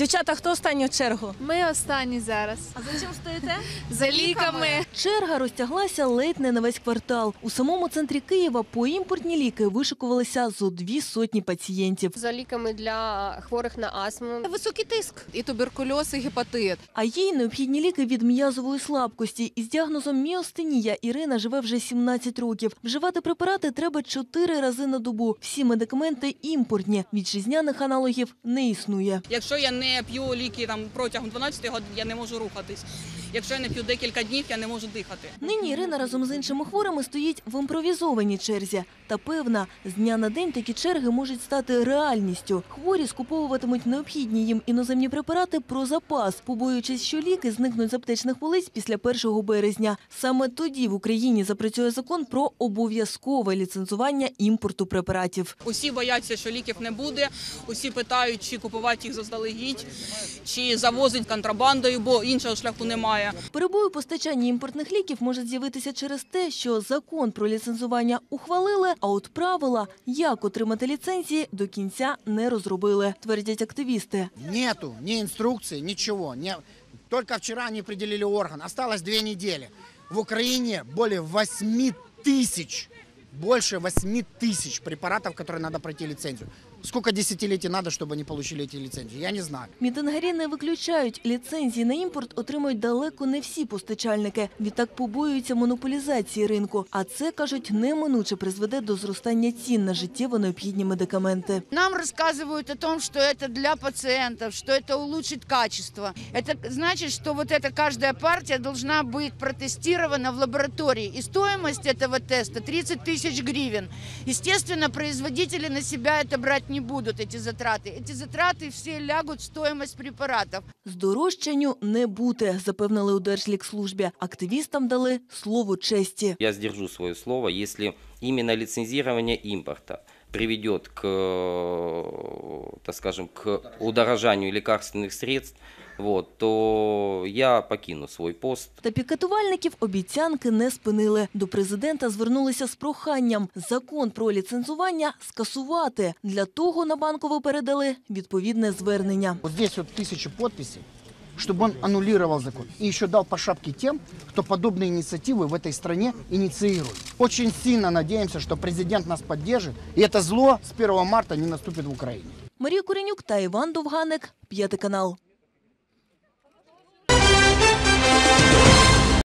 Дівчата, хто останній в чергу? Ми останні зараз. А за чим стоїте? За ліками. Черга розтяглася ледь не на весь квартал. У самому центрі Києва по імпортні ліки вишикувалися зо дві сотні пацієнтів. за ліками для хворих на астму. Високий тиск, і туберкульоз, і гепатит. А їй необхідні ліки від м'язової слабкості. Із діагнозом міостенія Ірина живе вже 17 років. Вживати препарати треба 4 рази на добу. Всі медикаменти імпортні. Вітчизняних аналогів не існує. Якщо я не п'ю ліки там протягом 12 годин, я не можу рухатись. Якщо я не п'ю декілька днів, я не можу дихати. Нині Ірина разом з іншими хворими стоїть в імпровізованій черзі. Та певна, з дня на день такі черги можуть стати реальністю. Хворі скуповуватимуть необхідні їм іноземні препарати про запас, побоюючись, що ліки зникнуть з аптечних полиць після 1 березня. Саме тоді в Україні запрацює закон про обов'язкове ліцензування імпорту препаратів. Усі бояться, що ліків не буде. Усі питають, чи купувати їх заздалегідь, чи завозить контрабандою, бо іншого шляху немає Перебої у постачанні імпортних ліків може з'явитися через те, що закон про ліцензування ухвалили, а от правила, як отримати ліцензії, до кінця не розробили, твердять активісти. Нету ни инструкции, ничего. Не... Только вчера они определили орган. Осталось две недели. В Украине более 8 тысяч, больше 8 тысяч препаратов, которые надо пройти лицензию. Сколько десятилетий надо, чтобы они получили эти лицензии? Я не знаю. Мітингарі не виключають, ліцензії на імпорт отримують далеко не всі постачальники. Відтак побоюються монополізації ринку. А це, кажуть, неминуче призведе до зростання цін на життєво необхідні медикаменти. Нам рассказывают о том, что это для пациентов, что это улучшит качество. Это значит, что вот эта каждая партия должна быть протестирована в лаборатории. И стоимость этого теста 30 тысяч гривен. Естественно, производители на себя это брать не будут, эти затраты. Эти затраты все лягут в стоимость препаратов. Здорожчанню не бути, запевнили у Держлікслужбі. Активістам дали слово честі. Я сдержу свое слово, если именно лицензирование импорта приведет к, э, так скажем, к удорожанию лекарственных средств, вот, то я покину свой пост. Та пікетувальників обіцянки не спинили. До президента звернулися з проханням закон про ліцензування скасувати. Для того на банкову передали відповідне звернення. Ось тут вот тысячи подписей, чтобы он аннулировал закон. И еще дал по шапке тем, кто подобные инициативы в этой стране инициирует. Очень сильно надеемся, что президент нас поддержит, и это зло с 1 марта не наступит в Украине. Марія Коренюк та Іван Довганик, п'ятий канал.